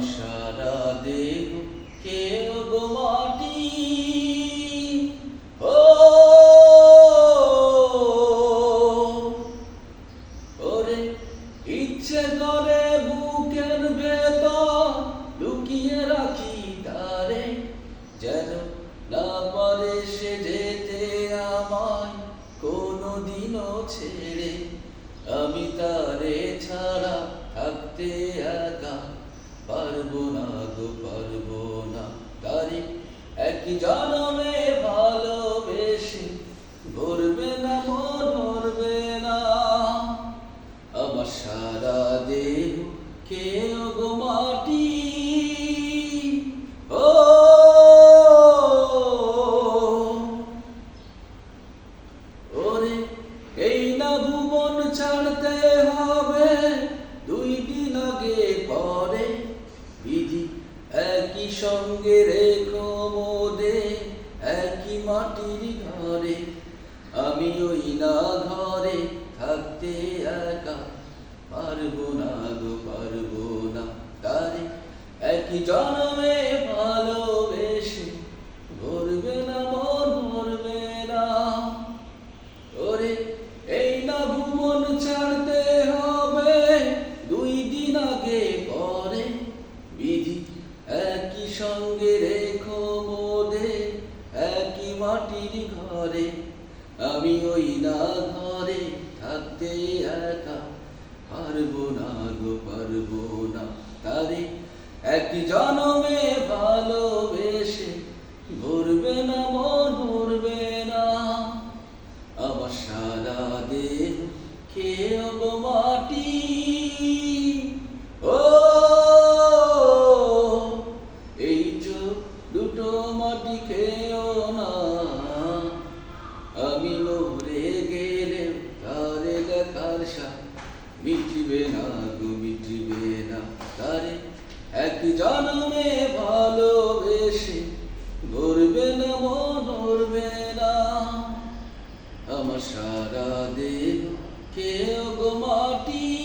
সারা ও, ওরে, ইচ্ছে লুকিয়ে রাখি তারে, যেন না সে যেতে আমায় কোনো দিনও ছেড়ে। আমি তারে একই জনমে ভালোবেসে ভরবে না মন ভরবে না। আমার সারা দেহ কেউ গো মাটি সঙ্গে রেখো মোদে, একই মাটির ঘরে। আমি ওই না ঘরে থাকতে একা। পারব না গো, পারব না তারে। একই জন্মে সঙ্গে রেখো মোদে, একই মাটির ঘরে। আমি ওই না ঘরে থাকতে একা, পারব না গো, পারব না তারে। একই জনমে ভালোবেসে ভরবে না মন ভরবে না। আমার সারা দেহ, খেয়ে মাটি আমি মরে গেলে তার লেখার সাপ। মিটবে না গো, মিটবে না তারে। এক জন্মে ভালোবেসে ধরবে না ধরবে না। আমার সারা দেহ কেউ গো মাটি